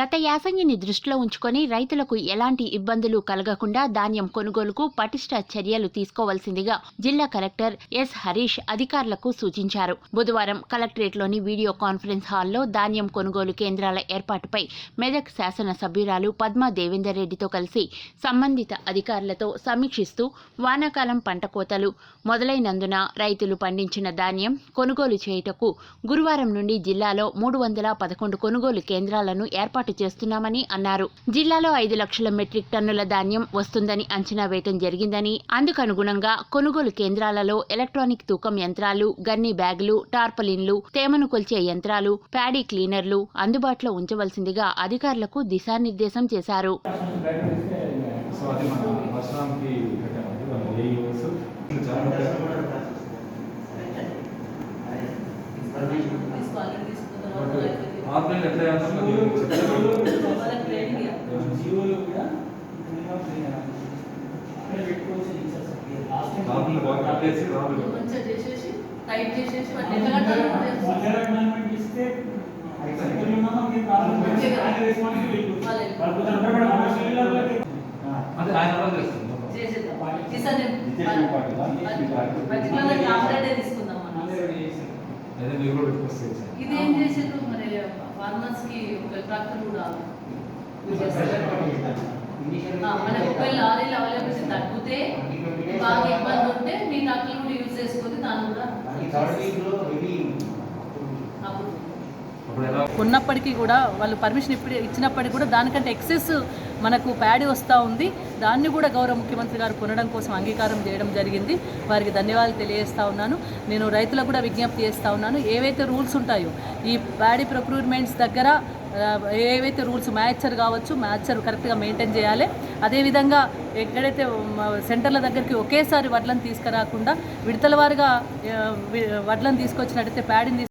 గత యాసంగిని దృష్టిలో ఉంచుకొని రైతులకు ఎలాంటి ఇబ్బందులు కలగకుండా ధాన్యం కొనుగోలుకు పటిష్ట చర్యలు తీసుకోవాల్సిందిగా జిల్లా కలెక్టర్ ఎస్ హరీష్ అధికారులకు సూచించారు. బుధవారం కలెక్టరేట్లోని వీడియో కాన్ఫరెన్స్ హాల్లో ధాన్యం కొనుగోలు కేంద్రాల ఏర్పాటుపై మెదక్ శాసన సభ్యురాలు పద్మా దేవేందర్ రెడ్డితో కలిసి సంబంధిత అధికారులతో సమీక్షిస్తూ వానాకాలం పంట కోతలు మొదలైనందున రైతులు పండించిన ధాన్యం కొనుగోలు చేయుటకు గురువారం నుండి జిల్లాలో మూడు వందల పదకొండు కొనుగోలు కేంద్రాలను ఏర్పాటు చేస్తున్నామని అన్నారు. జిల్లాలో ఐదు లక్షల మెట్రిక్ టన్నుల ధాన్యం వస్తుందని అంచనా వేయటం జరిగిందని అందుకనుగుణంగా కొనుగోలు కేంద్రాలలో ఎలక్ట్రానిక్ తూకం యంత్రాలు గన్ని బ్యాగులు టార్పలిన్లు తేమను కొల్చే యంత్రాలు ప్యాడీ క్లీనర్లు అందుబాటులో ఉంచవలసిందిగా అధికారులకు దిశానిర్దేశం చేశారు. సో వర్షానికి పెట్టామండి మన ఏఈఓస్ ఆన్లైన్ ఎట్లా చేస్తామో నేను చెప్తాను జీవోలు కూడా మినిమం త్రీ అక్కడ పెట్టుకోవచ్చు రీసెర్చ్ లాస్ట్ రాబులు బాగా కట్టేసి రాబులు మంచిగా చేసేసి టైట్ చేసేసి వాటిని ఎంత కట్టాలో గవర్నమెంట్ ఇస్తే సైకిల్ ఉన్నామా మీకు ప్రాబ్లం అంతే కదా. ఆయన రెస్పాన్సిబిలిటీ వాళ్ళే. వాళ్ళకు తగ్గబడి కమర్షియల్లోకి అదే ఆయన అలా చేస్తుంది చేసేద్దాం ఈసారి నేను డిటెక్టివ్ పార్టీలా? Detective party. పర్టికులర్ ఆపరేటే తీసుకుందాం మనం అదే మీరు కూడా ఇది ఏం చేసారు మరి ఫార్మర్స్కి ఒక ట్రాక్టర్ కూడా ఒకవేళ లారీలు అవైలబిలిటీ తగ్గితే బాగా ఇబ్బంది ఉంటే మీ ట్రాక్టర్ కూడా యూజ్ చేసుకొని దాన్ని కూడా ఉన్నప్పటికీ కూడా వాళ్ళు పర్మిషన్ ఇప్పుడు ఇచ్చినప్పటికీ కూడా దానికంటే ఎక్సెస్ మనకు ప్యాడీ వస్తూ ఉంది. దాన్ని కూడా గౌరవ ముఖ్యమంత్రి గారు కొనడం కోసం అంగీకారం చేయడం జరిగింది. వారికి ధన్యవాదాలు తెలియజేస్తా ఉన్నాను. నేను రైతులకు కూడా విజ్ఞప్తి చేస్తూ ఉన్నాను. ఏవైతే రూల్స్ ఉంటాయో ఈ ప్యాడీ ప్రొక్యూర్మెంట్స్ దగ్గర ఏవైతే రూల్స్ మ్యాచర్ కావచ్చు మ్యాచర్ కరెక్ట్గా మెయింటైన్ చేయాలి. అదేవిధంగా ఎక్కడైతే సెంటర్ల దగ్గరికి ఒకేసారి వడ్లను తీసుకురాకుండా విడతల వారుగా వడ్లను తీసుకొచ్చినట్టయితే ప్యాడీని